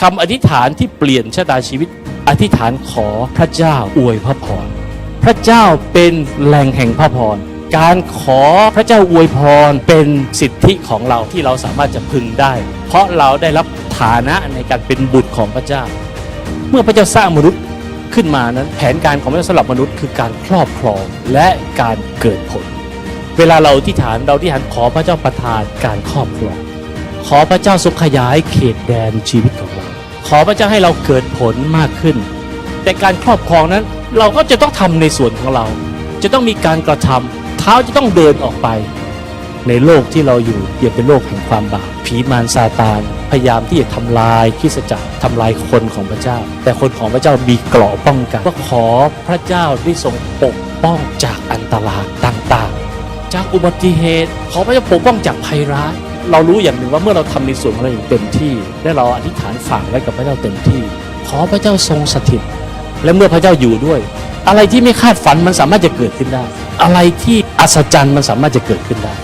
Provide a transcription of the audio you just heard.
คำอธิษฐานที่เปลี่ยนชะตาชีวิต อธิษฐานขอพระเจ้าอวยพระพร พระเจ้าเป็นแหล่งแห่งพระพร การขอพระเจ้าอวยพรเป็นสิทธิของเราที่เราสามารถจะพึงได้ เพราะเราได้รับฐานะในการเป็นบุตรของพระเจ้า เมื่อพระเจ้าสร้างมนุษย์ขึ้นมานั้น แผนการของพระเจ้าสำหรับมนุษย์คือการครอบครองและการเกิดผล เวลาเราที่ฐานเราที่ฐานขอพระเจ้าประทานการครอบครองขอพระเจ้าทรงขยายเขตแดนชีวิตของเรา ขอพระเจ้าให้เราเกิดผลมากขึ้น แต่การครอบครองนั้นเราก็จะต้องทำในส่วนของเรา จะต้องมีการกระทำเท้าจะต้องเดินออกไป ในโลกที่เราอยู่อย่าเป็นโลกแห่งความบาปผีมารซาตานพยายามที่จะทำลายคริสจักรทำลายคนของพระเจ้า แต่คนของพระเจ้ามีเกราะป้องกันก็ขอพระเจ้าได้ทรงปกป้องจากอันตรายต่างๆ จากอุบัติเหตุ ขอพระเจ้าปกป้องจากภัยร้าย เรารู้อย่างหนึ่งว่าเมื่อเราทำในส่วนของเราอย่างเต็มที่ และเราอธิษฐานฝากไว้กับพระเจ้าเต็มที่ ขอพระเจ้าทรงสถิต และเมื่อพระเจ้าอยู่ด้วย อะไรที่ไม่คาดฝันมันสามารถจะเกิดขึ้นได้ อะไรที่อัศจรรย์มันสามารถจะเกิดขึ้นได้